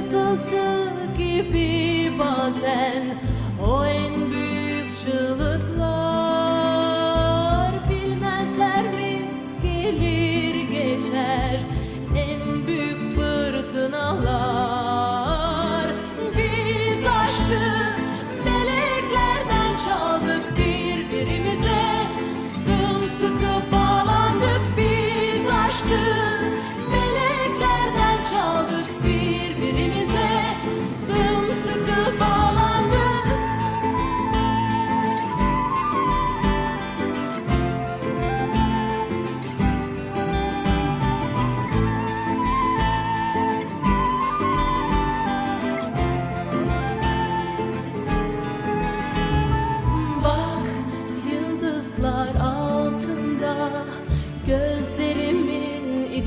fısıltı gibi bazen o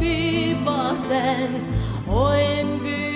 gibi bazen. O en büyük